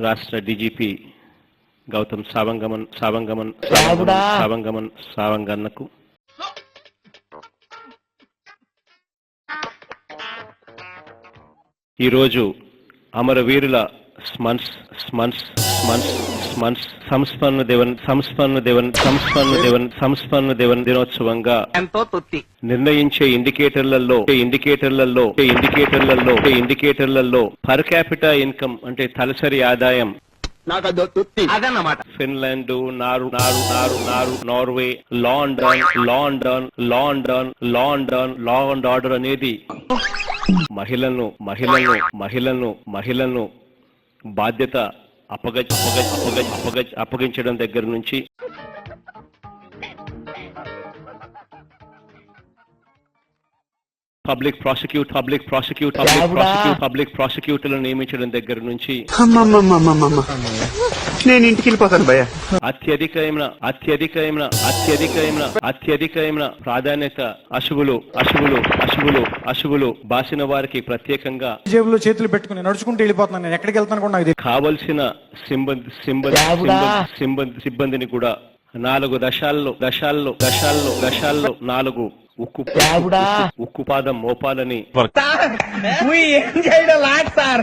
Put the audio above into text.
రాష్ట్ర డీజీపీ గౌతమ్ సావంగమన్ సావంగమన్ సావంగమన్ సావంగన్నకు. ఈరోజు అమరవీరుల స్మన్స్ స్మన్స్ స్మన్స్ సంస్మరణ దేవన్ సంస్మరణ దేవన్ సంస్మరణ దేవన్ సంస్మరణ దేవన్ దినోత్సవంగా ఎంతో తృప్తి. నిర్ణయించే ఇండికేటర్లలో ఇండికేటర్లలో ఇండికేటర్లలో ఇండికేటర్లలో పర్ క్యాపిటల్ ఇన్కమ్ అంటే తలసరి ఆదాయం నాకు అదో తృప్తి. అదన్నమాట. ఫిన్లాండ్ నారు నారు నారు నారు Norway London London London London law and order అనేది మహిళలను మహిళలను మహిళలను మహిళలను బాధ్యత అప్పగ అప్పగ అప్పగ అప్పగ అప్పగించడం దగ్గర నుంచి public prosecute public prosecute public prosecute public ప్రాసిక్యూటర్లను నియమించడం దగ్గర నుంచి నేను ఇంటికి వెళ్ళిపోతాను భయ్య. అత్యధికమైన అత్యధికమైన అత్యధికమైన అత్యధికమైన ప్రాధాన్యత అశువులు అశువులు అశువులు అశువులు బాసిన వారికి ప్రత్యేకంగా జేబులో చేతులు పెట్టుకుని నడుచుకుంటూ వెళ్ళిపోతున్నాను. నేను ఎక్కడికి వెళ్తాను కూడా నాకు తెలియదు. కావలసిన సిబ్బంది సిబ్బంది సిబ్బంది- సిబ్బంది సిబ్బందిని కూడా నాలుగు దశాల్లో దశాల్లో దశాల్లో దశాల్లో నాలుగు ఉక్కు ఉక్కు- ఉక్కు పాదం మోపాలని ఏం చేయడం లాట్ సార్?